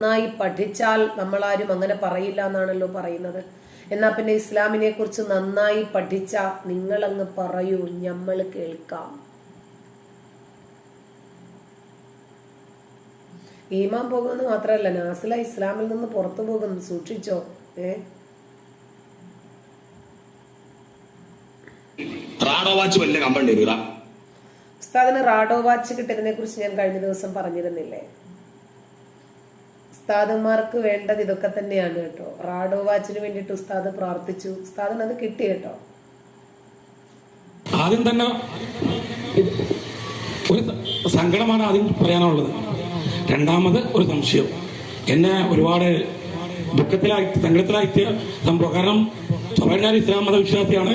നന്നായി പഠിച്ചാൽ നമ്മളാരും അങ്ങനെ പറയില്ല എന്നാണല്ലോ പറയുന്നത്. എന്നാ പിന്നെ ഇസ്ലാമിനെ കുറിച്ച് നന്നായി പഠിച്ച നിങ്ങളങ്ങ് പറയൂ നമ്മൾ കേൾക്കാം. ഈമാൻ പോകുമെന്ന് മാത്രമല്ല നാസില ഇസ്ലാമിൽ നിന്ന് പുറത്തു പോകും സൂക്ഷിച്ചോ ഏ? ഉസ്താദിന് റാഡോ വാച്ച് കിട്ടിയതിനെ കുറിച്ച് ഞാൻ കഴിഞ്ഞ ദിവസം പറഞ്ഞിരുന്നില്ലേ? ഉസ്താദന്മാർക്ക് വേണ്ടത് ഇതൊക്കെ തന്നെയാണ് കേട്ടോ. റാഡോ വാച്ചിന് വേണ്ടിട്ട് ഉസ്താദ് പ്രാർത്ഥിച്ചു. ഉസ്താദിന് അത് കിട്ടി കേട്ടോ. ആദ്യം തന്നെ ഒരു സങ്കടമാണ് ആദ്യം പറയാനുള്ളത്. രണ്ടാമത് ഒരു സംശയം. എന്നെ ഒരുപാട് ദുഃഖത്തിലായി സങ്കടത്തിലായിട്ട് സംഭവം. കാരണം ഞാൻ ഇസ്ലാം മത വിശ്വാസിയാണ്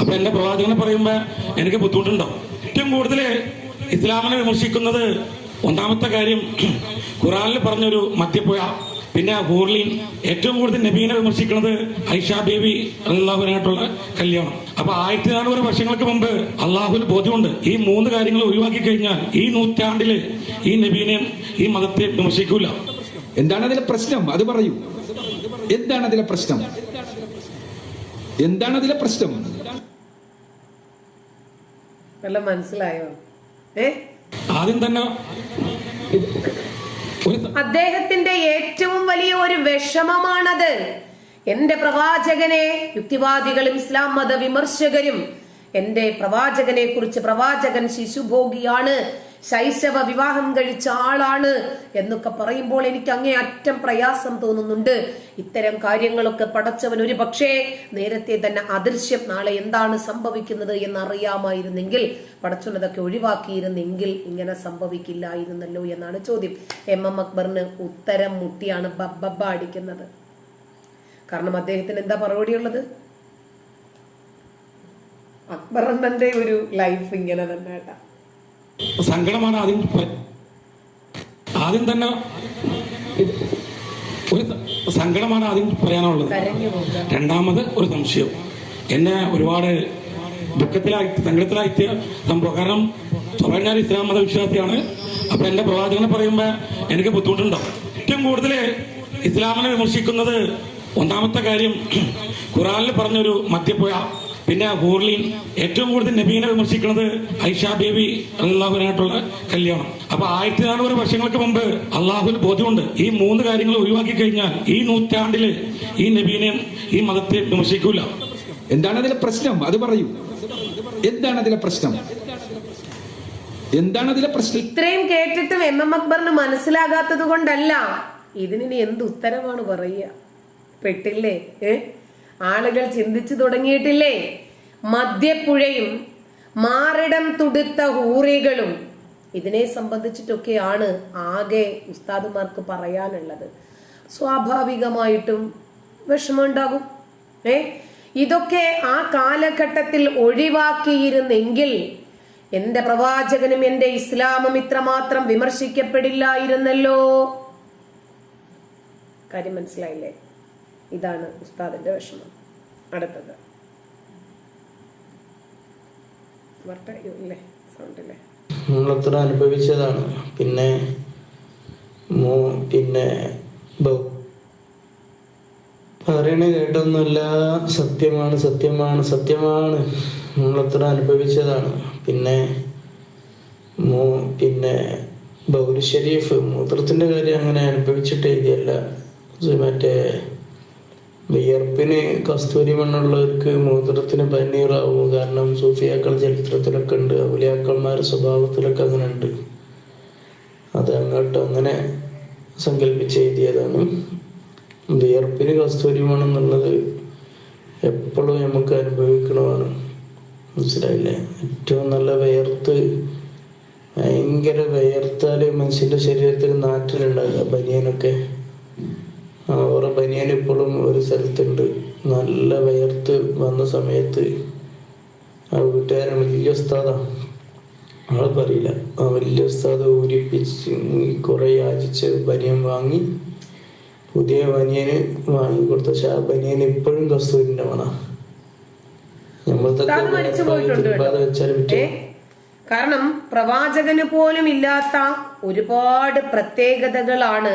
അപ്പൊ എന്റെ പ്രവാചകനെ പറയുമ്പോ എനിക്ക് ബുദ്ധിമുട്ടുണ്ടാവും ഏറ്റവും കൂടുതൽ ഇസ്ലാമിനെ വിമർശിക്കുന്നത് ഒന്നാമത്തെ കാര്യം ഖുറാനിൽ പറഞ്ഞൊരു മദ്യപ്പുഴ പിന്നെ ഹൂർലിൻ ഏറ്റവും കൂടുതൽ നബീനെ വിമർശിക്കുന്നത് ഐഷ ബേബി അള്ളാഹുവിനായിട്ടുള്ള കല്യാണം. അപ്പൊ ആയിരത്തി നാനൂറ് വർഷങ്ങൾക്ക് മുമ്പ് അള്ളാഹുവിന് ബോധ്യമുണ്ട്. ഈ മൂന്ന് കാര്യങ്ങൾ ഒഴിവാക്കി കഴിഞ്ഞാൽ ഈ നൂറ്റാണ്ടിൽ ഈ നബീനെയും ഈ മതത്തെ വിമർശിക്കൂല. എന്താണ് അതിലെ പ്രശ്നം? അത് പറയൂ. എന്താണ് അതിലെ പ്രശ്നം? എന്താണ് അതിലെ പ്രശ്നം? മനസ്സിലായോ? ഏ? ആദ്യം തന്നെ അദ്ദേഹത്തിന്റെ ഏറ്റവും വലിയ ഒരു വിഷമമാണത്. എന്റെ പ്രവാചകനെ യുക്തിവാദികളും ഇസ്ലാം മത വിമർശകരും എന്റെ പ്രവാചകനെ കുറിച്ച് പ്രവാചകൻ ശിശുഭോഗിയാണ് ശൈശവ വിവാഹം കഴിച്ച ആളാണ് എന്നൊക്കെ പറയുമ്പോൾ എനിക്ക് അങ്ങേ അറ്റം പ്രയാസം തോന്നുന്നുണ്ട്. ഇത്തരം കാര്യങ്ങളൊക്കെ പടച്ചവൻ ഒരു പക്ഷേ നേരത്തെ തന്നെ അദൃശ്യം നാളെ എന്താണ് സംഭവിക്കുന്നത് എന്നറിയാമായിരുന്നെങ്കിൽ പടച്ചവൻ അതൊക്കെ ഒഴിവാക്കിയിരുന്നെങ്കിൽ ഇങ്ങനെ സംഭവിക്കില്ലായിരുന്നല്ലോ എന്നാണ് ചോദ്യം. എം എം അക്ബറിന് ഉത്തരം മുട്ടിയാണ് ബബ്ബ അടിക്കുന്നത്. കാരണം അദ്ദേഹത്തിന് എന്താ മറുപടി അണ്ണന്റെ ഒരു ലൈഫ് ഇങ്ങനെ തന്നെ കേട്ടാ. സങ്കടമാണ് ആദ്യം ആദ്യം തന്നെ ഒരു സങ്കടമാണ് ആദ്യം പറയാനുള്ളത്. രണ്ടാമത് ഒരു സംശയം. എന്നെ ഒരുപാട് ദുഃഖത്തിലായി സങ്കടത്തിലാക്കിയ സംഭവം. കാരണം സ്വാഭാവിക ഞാൻ ഇസ്ലാം മത വിശ്വാസിയാണ് അപ്പൊ എന്റെ പ്രവാചകനെ പറയുമ്പോ എനിക്ക് ബുദ്ധിമുട്ടുണ്ടാവും ഏറ്റവും കൂടുതൽ ഇസ്ലാമിനെ വിമർശിക്കുന്നത് ഒന്നാമത്തെ കാര്യം ഖുറാനിൽ പറഞ്ഞൊരു മദ്യപ്പുഴ പിന്നെ ഹൂർലിൻ ഏറ്റവും കൂടുതൽ നബീനെ വിമർശിക്കുന്നത് ഐഷ ബേബി അള്ളാഹുവിനായിട്ടുള്ള കല്യാണം. അപ്പൊ ആയിരത്തി നാനൂറ് വർഷങ്ങൾക്ക് മുമ്പ് അള്ളാഹുവിന് ബോധ്യമുണ്ട്. ഈ മൂന്ന് കാര്യങ്ങൾ ഒഴിവാക്കി കഴിഞ്ഞാൽ ഈ നൂറ്റാണ്ടിൽ ഈ നബീനെയും ഈ മതത്തെ വിമർശിക്കൂല. എന്താണ് അതിലെ പ്രശ്നം? അത് പറയൂ. എന്താണ് അതിലെ പ്രശ്നം? എന്താണ് അതിലെ പ്രശ്നം? ഇത്രയും കേട്ടിട്ടും എം എം അക്ബറിന് മനസ്സിലാകാത്തത് കൊണ്ടല്ല. ഇതിന് എന്ത് ഉത്തരമാണ് പറയുക? പെട്ടില്ലേ? ഏ? ആളുകൾ ചിന്തിച്ചു തുടങ്ങിയിട്ടില്ലേ? മദ്യപ്പുഴയും മാറിടം തുടുത്ത ഹൂറികളും. ഇതിനെ സംബന്ധിച്ചിട്ടൊക്കെയാണ് ആകെ ഉസ്താദുമാർക്ക് പറയാനുള്ളത്. സ്വാഭാവികമായിട്ടും വിഷമമുണ്ടാകും ഏ? ഇതൊക്കെ ആ കാലഘട്ടത്തിൽ ഒഴിവാക്കിയിരുന്നെങ്കിൽ എന്റെ പ്രവാചകനും എന്റെ ഇസ്ലാമും ഇത്രമാത്രം വിമർശിക്കപ്പെടില്ലായിരുന്നല്ലോ. കാര്യം മനസ്സിലായില്ലേ? ഇതാണ് ഉസ്താദിന്റെ വിഷമം. അടുത്തത്. വരട്ടെ? ഇല്ലേ? സൗണ്ടില്ലേ നമ്മളത്ര അനുഭവിച്ചതാണ്. പിന്നെ പിന്നെ പറയണ കേട്ടൊന്നുമില്ല. സത്യമാണ് സത്യമാണ് സത്യമാണ്. നമ്മളത്ര അനുഭവിച്ചതാണ്. പിന്നെ പിന്നെ ബൗരി ഷരീഫ് മൂത്രത്തിന്റെ കാര്യം അങ്ങനെ അനുഭവിച്ചിട്ട് എഴുതിയല്ല. മറ്റേ വിയർപ്പിന് കസ്തൂരി മണ്ണുള്ളവർക്ക് മൂത്രത്തിന് പനീറാവും കാരണം സൂഫിയാക്കൾ ചരിത്രത്തിലൊക്കെ ഉണ്ട്. ഔലിയാക്കന്മാരുടെ സ്വഭാവത്തിലൊക്കെ അങ്ങനെ ഉണ്ട് അത് അങ്ങോട്ട് അങ്ങനെ സങ്കല്പിച്ച് എഴുതിയതാണ്. വിയർപ്പിന് കസ്തൂരി മണ്ണെന്നുള്ളത് എപ്പോഴും നമുക്ക് അനുഭവിക്കണമാണ്. മനസ്സിലായില്ലേ? ഏറ്റവും നല്ല വിയർത്ത് ഭയങ്കര വിയർത്താൽ മനുഷ്യന്റെ ശരീരത്തിൽ നാറ്റിലുണ്ടാകുക ബനിയനൊക്കെ. അവരുടെ ബനിയൻ ഇപ്പോഴും ഒരു സ്ഥലത്തുണ്ട്. നല്ല വയർത്ത് വന്ന സമയത്ത് ആ വീട്ടുകാരൻ വലിയ ഉസ്താദാ നമ്മളെ പറയില്ല. ആ വലിയ ഉസ്താദ് ഊരിപ്പിച്ച് കുറെ യാചിച്ച് ബനിയൻ വാങ്ങി പുതിയ ബനിയന് വാങ്ങി കൊടുത്ത. പക്ഷെ ആ ബനിയൻ ഇപ്പോഴും കസ്തൂരിന്റെ മണ. കാരണം പ്രവാചകന് പോലും ഇല്ലാത്ത ഒരുപാട് പ്രത്യേകതകളാണ്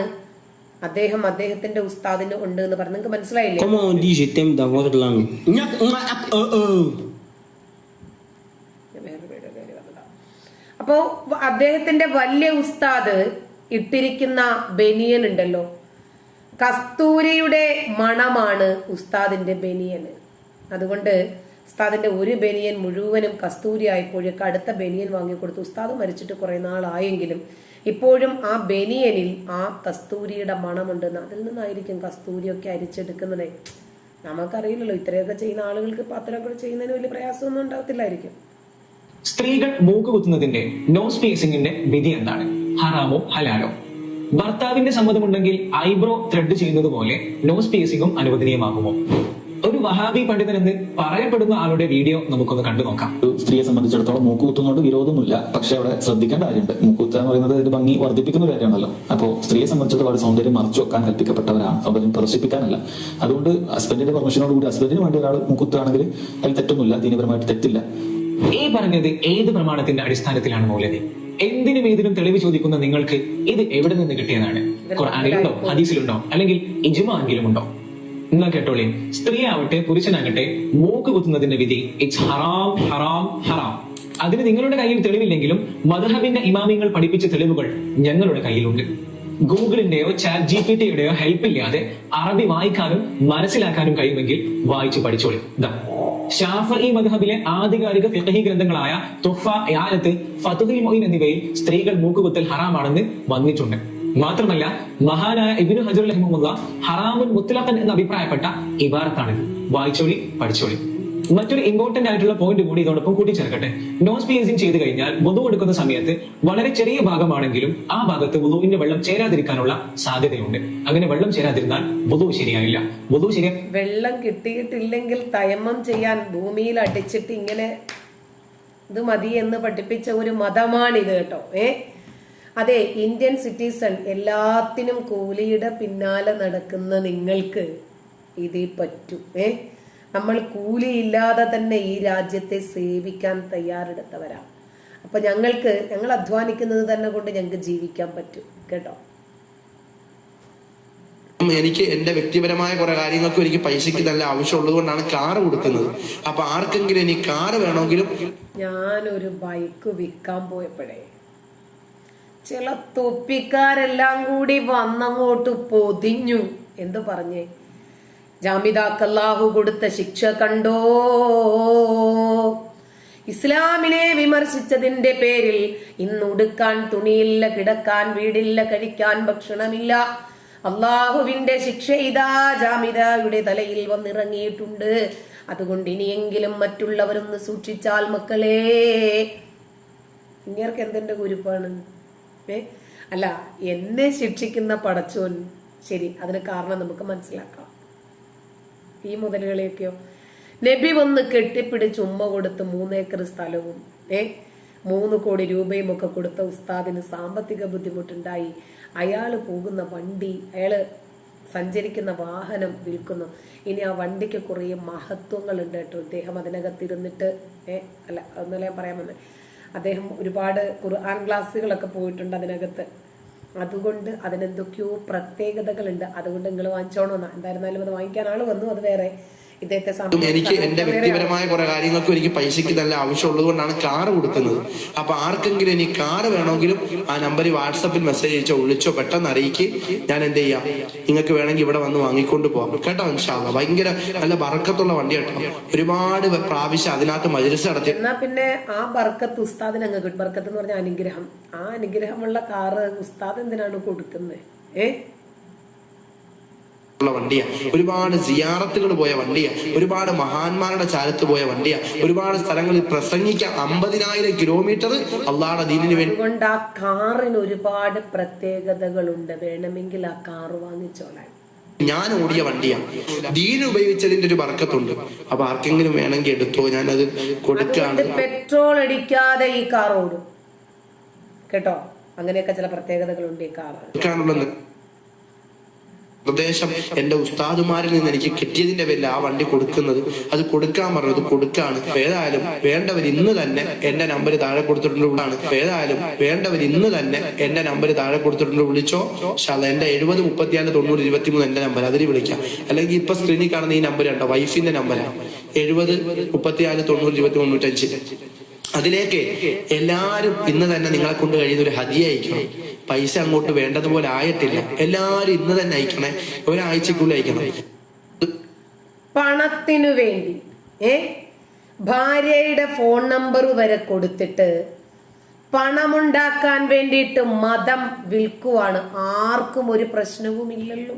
അദ്ദേഹം അദ്ദേഹത്തിന്റെ ഉസ്താദിന് ഉണ്ട് എന്ന് പറഞ്ഞു. നിങ്ങൾക്ക് മനസ്സിലായില്ലേ. അപ്പോ അദ്ദേഹത്തിന്റെ വലിയ ഉസ്താദ് ഇട്ടിരിക്കുന്ന ബനിയൻ ഉണ്ടല്ലോ. കസ്തൂരിയുടെ മണമാണ് ഉസ്താദിന്റെ ബനിയന് അതുകൊണ്ട് ഉസ്താദിന്റെ ഒരു ബനിയൻ മുഴുവനും കസ്തൂരി ആയിപ്പോഴേക്ക് അടുത്ത ബനിയൻ വാങ്ങിക്കൊടുത്തു ഉസ്താദ് മരിച്ചിട്ട് കുറെ നാളായെങ്കിലും ഇപ്പോഴും ആ ബനിയനിൽ ആ കസ്തൂരിയുടെ മണമുണ്ടെന്ന് അതിൽ നിന്നായിരിക്കും കസ്തൂരിയൊക്കെ അരിച്ചെടുക്കുന്നത്. നമുക്കറിയില്ലല്ലോ ഇത്രയൊക്കെ ചെയ്യുന്ന ആളുകൾക്ക് അത്രയൊക്കെ ചെയ്യുന്നതിന് വലിയ പ്രയാസമൊന്നും ഉണ്ടാകത്തില്ലായിരിക്കും സ്ത്രീകൾ മൂക്ക് കുത്തുന്നതിന്റെ നോസ് സ്പേസിംഗിന്റെ വിധി എന്താണ്? ഹറാമോ ഹലാലോ? ഭർത്താവിന്റെ സമ്മതമുണ്ടെങ്കിൽ ഐബ്രോ ത്രെഡ് ചെയ്യുന്നത് പോലെ നോസ് സ്പേസിംഗും അനുവദനീയമാകുമോ? വഹാബി പണ്ഡിതൻ എന്ന് പറയപ്പെടുന്ന ആളുടെ വീഡിയോ നമുക്കൊന്ന് കണ്ടു നോക്കാം. ഒരു സ്ത്രീയെ സംബന്ധിച്ചിടത്തോളം മൂക്കുകുത്തുന്നതുകൊണ്ട് വിരോധമൊന്നുമില്ല. പക്ഷെ അവിടെ ശ്രദ്ധിക്കേണ്ട കാര്യമുണ്ട്. മൂക്കുകുത്തുക എന്ന് പറയുന്നത് ഒരു ഭംഗി വർദ്ധിപ്പിക്കുന്ന ഒരു കാര്യമാണല്ലോ. അപ്പോൾ സ്ത്രീയെ സംബന്ധിച്ചിടത്തോളം അവരുടെ സൗന്ദര്യം മറച്ചു വെക്കാൻ കൽപ്പിക്കപ്പെട്ടവരാണ്. സൗന്ദര്യം പ്രദർശിപ്പിക്കാനല്ല. അതുകൊണ്ട് ഹസ്ബൻഡിന്റെ പെർമിഷനോട് കൂടി ഹസ്ബൻഡിന് വേണ്ടി ഒരാൾ മൂക്കുത്തുകയാണെങ്കിൽ അതിൽ തെറ്റൊന്നുമില്ല. ദീനപരമായിട്ട് തെറ്റില്ല. ഈ പറഞ്ഞത് ഏത് പ്രമാണത്തിന്റെ അടിസ്ഥാനത്തിലാണ് മൗലവി? എന്തിനും ഏതിനും തെളിവ് ചോദിക്കുന്ന നിങ്ങൾക്ക് ഇത് എവിടെ നിന്ന് കിട്ടിയതാണ്? ഖുർആാനിലുണ്ടോ? ഹദീസിലുണ്ടോ? അല്ലെങ്കിൽ ഇജുമെങ്കിലും ഉണ്ടോ? എന്നാ കേട്ടോളി? സ്ത്രീ ആവട്ടെ പുരുഷനാകട്ടെ മൂക്ക് കുത്തുന്നതിന്റെ വിധി. ഇറ്റ്സ് ഹറാം ഹറാം ഹറാം അതിന് നിങ്ങളുടെ കയ്യിൽ തെളിവില്ലെങ്കിലും മധുഹബിന്റെ ഇമാമിങ്ങൾ പഠിപ്പിച്ച തെളിവുകൾ ഞങ്ങളുടെ കയ്യിലുണ്ട്. ഗൂഗിളിന്റെയോ ചാറ്റ് ജി പി ടിയുടെയോ ഹെൽപ്പ് ഇല്ലാതെ അറബി വായിക്കാനും മനസ്സിലാക്കാനും കഴിയുമെങ്കിൽ വായിച്ചു പഠിച്ചോളി. ഷാഫി മദ്ഹബിലെ ആധികാരിക ഫിഖഹി ഗ്രന്ഥങ്ങളായ തുഫ യാലത്ത് ഫതുഹിൽ മൊയിൻ എന്നിവയിൽ സ്ത്രീകൾ മൂക്കുകുത്തൽ ഹറാമാണെന്ന് വന്നിട്ടുണ്ട്. മാത്രമല്ല മഹാനായ ഇബിനു ഹജർ റഹിമുള്ള ഹറാമുൻ മുത്തലഖൻ എന്ന് അഭിപ്രായപ്പെട്ട ഇബാറത്താണ് വായിച്ചോളി പഠിച്ചോളി. മറ്റൊരു ഇമ്പോർട്ടന്റ് ആയിട്ടുള്ള പോയിന്റ് കൂടി ഇതോടൊപ്പം കൂട്ടിച്ചേർക്കട്ടെ. നോസ് പിയേസിംഗ് ചെയ്ത് കഴിഞ്ഞാൽ വധു എടുക്കുന്ന സമയത്ത് വളരെ ചെറിയ ഭാഗമാണെങ്കിലും ആ ഭാഗത്ത് വധുവിന്റെ വെള്ളം ചേരാതിരിക്കാനുള്ള സാധ്യതയുണ്ട്. അങ്ങനെ വെള്ളം ചേരാതിരുന്നാൽ വധു ശരിയായില്ല. വധു ശരിയാ വെള്ളം കിട്ടിയിട്ടില്ലെങ്കിൽ തയമം ചെയ്യാൻ ഭൂമിയിൽ അടിച്ചിട്ട് ഇങ്ങനെ ഇത് മതി എന്ന് പഠിപ്പിച്ച ഒരു മതമാണിത് കേട്ടോ. ഏ? അതെ ഇന്ത്യൻ സിറ്റിസൺ എല്ലാത്തിനും കൂലിയുടെ പിന്നാലെ നടക്കുന്ന നിങ്ങൾക്ക് ഇതേ പറ്റൂ ഏ? നമ്മൾ കൂലിയില്ലാതെ തന്നെ ഈ രാജ്യത്തെ സേവിക്കാൻ തയ്യാറെടുത്തവരാണ് അപ്പൊ ഞങ്ങൾക്ക് ഞങ്ങൾ അധ്വാനിക്കുന്നത് തന്നെ കൊണ്ട് ഞങ്ങൾക്ക് ജീവിക്കാൻ പറ്റും കേട്ടോ? എനിക്ക് എന്റെ വ്യക്തിപരമായ കുറെ കാര്യങ്ങൾക്കും എനിക്ക് പൈസക്ക് നല്ല ആവശ്യമുള്ളത് കൊണ്ടാണ് കാറ് കൊടുക്കുന്നത്. അപ്പൊ ആർക്കെങ്കിലും ഇനി കാറ് വേണമെങ്കിലും ഞാനൊരു ബൈക്ക് വിൽക്കാൻ പോയപ്പോഴേ ചില തൊപ്പിക്കാരെല്ലാം കൂടി വന്നങ്ങോട്ട് പൊതിഞ്ഞു. എന്തു പറഞ്ഞേ? ജാമിതാക്കല്ലാഹു കൊടുത്ത ശിക്ഷ കണ്ടോ? ഇസ്ലാമിനെ വിമർശിച്ചതിന്റെ പേരിൽ ഇന്ന് ഉടുക്കാൻ തുണിയില്ല കിടക്കാൻ വീടില്ല കഴിക്കാൻ ഭക്ഷണമില്ല. അള്ളാഹുവിന്റെ ശിക്ഷ ഇതാ ജാമിദയുടെ തലയിൽ വന്നിറങ്ങിയിട്ടുണ്ട്. അതുകൊണ്ട് ഇനിയെങ്കിലും മറ്റുള്ളവരൊന്ന് സൂക്ഷിച്ചാൽ മക്കളെ ഇങ്ങേർക്ക് എന്തിന്റെ കുരുപ്പാണ്? ഏ അല്ല എന്നെ ശിക്ഷിക്കുന്ന പടച്ചോൻ ശരി അതിന് കാരണം നമുക്ക് മനസ്സിലാക്കാം. ഈ മുതലുകളെയൊക്കെയോ. നബി വന്ന് കെട്ടിപ്പിടിച്ച് ഉമ്മ കൊടുത്ത് മൂന്നേക്കർ സ്ഥലവും ഏ മൂന്ന് കോടി രൂപയും ഒക്കെ കൊടുത്ത ഉസ്താദിന് സാമ്പത്തിക ബുദ്ധിമുട്ടുണ്ടായി. അയാൾ പോകുന്ന വണ്ടി അയാൾ സഞ്ചരിക്കുന്ന വാഹനം വിൽക്കുന്നു. ഇനി ആ വണ്ടിക്ക് കുറേ മഹത്വങ്ങളുണ്ട് കേട്ടോ. അദ്ദേഹം അതിനകത്തിരുന്നിട്ട് ഏ അല്ല പറയാമെന്ന് പറയാൻ അദ്ദേഹം ഒരുപാട് ഖുർആൻ ക്ലാസ്സുകളൊക്കെ പോയിട്ടുണ്ട് അതിനകത്ത്. അതുകൊണ്ട് അതിനെന്തൊക്കെയോ പ്രത്യേകതകളുണ്ട്. അതുകൊണ്ട് നിങ്ങൾ വാങ്ങിച്ചോണമെന്നാണ് എന്തായിരുന്നാലും അത് വാങ്ങിക്കാൻ ആൾ വന്നു അത് വേറെ. ഇദ്ദേഹത്തെ എനിക്ക് എന്റെ വ്യക്തിപരമായ കുറെ കാര്യങ്ങൾക്കും എനിക്ക് പൈസയ്ക്ക് നല്ല ആവശ്യമുള്ളത് കൊണ്ടാണ് കാർ കൊടുക്കുന്നത്. അപ്പൊ ആർക്കെങ്കിലും ഇനി കാർ വേണമെങ്കിലും ആ നമ്പറിൽ വാട്സപ്പിൽ മെസ്സേജ് അയച്ചോ വിളിച്ചോ പെട്ടെന്ന് അറിയിക്ക്. ഞാൻ എന്ത് ചെയ്യാം? നിങ്ങൾക്ക് വേണമെങ്കിൽ ഇവിടെ വന്ന് വാങ്ങിക്കൊണ്ട് പോകാം കേട്ടോ ഇൻഷാല്ല ഭയങ്കര നല്ല ബറക്കത്തുള്ള വണ്ടി കേട്ടോ ഒരുപാട് പ്രാവശ്യം അതിനകത്ത് മജിലിസ് നടത്തി. എന്നാ പിന്നെ ആ ബർക്കത്ത് ഉസ്താദിന് അങ്ങ് ബർക്കത്ത് എന്ന് പറഞ്ഞ അനുഗ്രഹം. ആ അനുഗ്രഹമുള്ള കാറ് ഉസ്താദ് എന്തിനാണ് കൊടുക്കുന്നത്? ഏ? ഉള്ള വണ്ടിയാ. ഒരുപാട് സിയാറത്തുകൾ പോയ വണ്ടിയാ. ഒരുപാട് മഹാന്മാരുടെ ചാരത്ത് പോയ വണ്ടിയാ. ഒരുപാട് സ്ഥലങ്ങളിൽ പ്രസംഗിക്കാൻ അമ്പതിനായിരം കിലോമീറ്റർ അള്ളാഹുടെ ദീനിന് വേണ്ടി. അതുകൊണ്ട് ആ കാറിന് ഒരുപാട് പ്രത്യേകതകളുണ്ട്. വേണമെങ്കിൽ ആ കാറ് വാങ്ങിച്ചോളാൻ. ഞാൻ ഓടിയ വണ്ടിയാണ് ദീൻ ഉപയോഗിച്ചതിന്റെ ഒരു വർക്കത്തുണ്ട് അപ്പൊ ആർക്കെങ്കിലും വേണമെങ്കിൽ എടുത്തോ? ഞാനത് കൊടുക്കാണ്. പെട്രോൾ അടിക്കാതെ ഈ കാർ ഓടും. കേട്ടോ? അങ്ങനെയൊക്കെ ചില പ്രത്യേകതകളുണ്ട് ഈ കാർ നിർദ്ദേശം എന്റെ ഉസ്താദുമാരിൽ നിന്ന് എനിക്ക് കിട്ടിയതിന്റെ പേരിൽ ആ വണ്ടി കൊടുക്കുന്നത് അത് കൊടുക്കാൻ പറഞ്ഞത് കൊടുക്കാണ്. ഏതായാലും വേണ്ടവർ ഇന്ന് തന്നെ എന്റെ നമ്പർ താഴെ കൊടുത്തിട്ടുണ്ടാണ് ഏതായാലും വേണ്ടവർ ഇന്ന് തന്നെ എന്റെ നമ്പർ താഴെ കൊടുത്തിട്ടുണ്ട്. വിളിച്ചോ. എന്റെ എഴുപത് മുപ്പത്തിനാല് തൊണ്ണൂറ് ഇരുപത്തി മൂന്ന് എന്റെ നമ്പർ അതിൽ വിളിക്കാം. അല്ലെങ്കിൽ ഇപ്പൊ സ്ക്രീനിൽ കാണുന്ന ഈ നമ്പർ ഉണ്ടോ? വൈഫിന്റെ നമ്പറാണ് എഴുപത് മുപ്പത്തിയാൽ തൊണ്ണൂറ് ഇരുപത്തി തൊണ്ണൂറ്റഞ്ച് അതിലേക്ക് എല്ലാരും ഇന്ന് തന്നെ നിങ്ങളെ കൊണ്ട് കഴിയുന്ന ഒരു ഹതിയ അയക്കണം. പൈസ അങ്ങോട്ട് വേണ്ടതുപോലെ ആയിട്ടില്ല. എല്ലാരും ഇന്ന് തന്നെ അയക്കണേ. ഒരാഴ്ചക്കുള്ളിൽ അയക്കണം. പണത്തിനു വേണ്ടി. ഏ? ഭാര്യയുടെ ഫോൺ നമ്പർ വരെ കൊടുത്തിട്ട് പണമുണ്ടാക്കാൻ വേണ്ടിയിട്ട് മതം വിൽക്കുവാണ്. ആർക്കും ഒരു പ്രശ്നവുമില്ലല്ലോ.